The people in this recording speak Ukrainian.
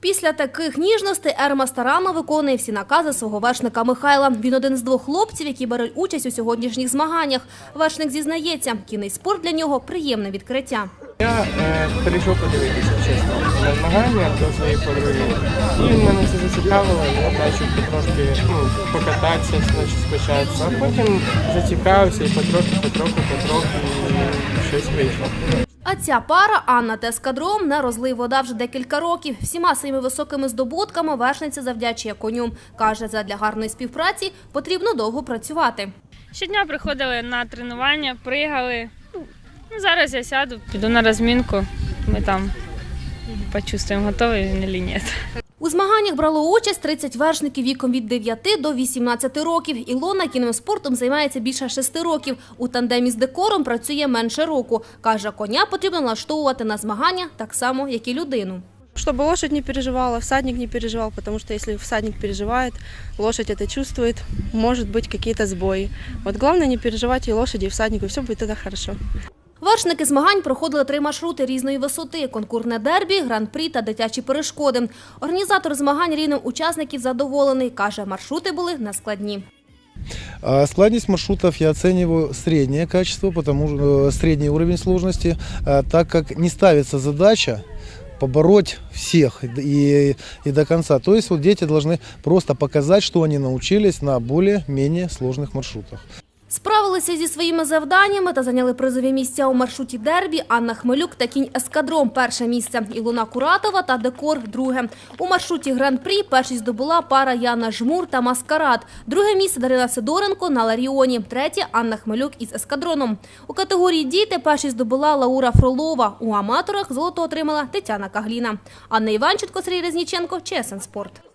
Після таких ніжностей Ерма старанно виконує всі накази свого вершника Михайла. Він один з двох хлопців, які беруть участь у сьогоднішніх змаганнях. Вершник зізнається, кінний спорт для нього приємне відкриття. Я е, прийшов подивитися, чесно, на змагання до своєї подруги. І мене це зацікавило, я почав потрошки ну, покататися значить, спочатку, а потім зацікавився і потрохи, потрохи, потрохи і щось вийшло. А ця пара Анна та Ескадром не розлий вода вже декілька років. Всіма своїми високими здобутками вершниця завдячує коню. Каже, задля гарної співпраці потрібно довго працювати. Щодня приходили на тренування, пригали. Ну, зараз я сяду, піду на розмінку. Ми там почувствуємо, готові він чи ні. У змаганнях брало участь 30 вершників віком від 9 до 18 років. Ілона кінним спортом займається більше 6 років. У тандемі з декором працює менше року. Каже, коня потрібно налаштовувати на змагання так само, як і людину. Чтобы лошадь не переживала, всадник не переживал, потому что если всадник переживает, лошадь это чувствует, может быть какие-то сбои. Вот главное не переживать и лошади, и всаднику, и все будет тогда хорошо. Вершники змагань проходили три маршрути різної висоти: конкурне дербі, гран-прі та дитячі перешкоди. Організатор змагань рівнем учасників задоволений. Каже, маршрути були нескладні. А Складность маршрутов я оцениваю среднее качество, потому что средний уровень сложности, так как не ставится задача побороть всех и, и до конца. То дети должны просто показать, что они научились на более-менее сложных маршрутах. Справилися зі своїми завданнями та зайняли призові місця у маршруті дербі Анна Хмелюк та кінь Ескадром – перше місце, Ілона Куратова та Декор – друге. У маршруті Гран-прі першість здобула пара Яна Жмур та Маскарад. Друге місце Дарина Сидоренко на Ларіоні, третє – Анна Хмелюк із Ескадроном. У категорії діти першість здобула Лаура Фролова. У аматорах золото отримала Тетяна Кагліна. Анна Іванченко, Сергій Резніченко, ЧСН Спорт.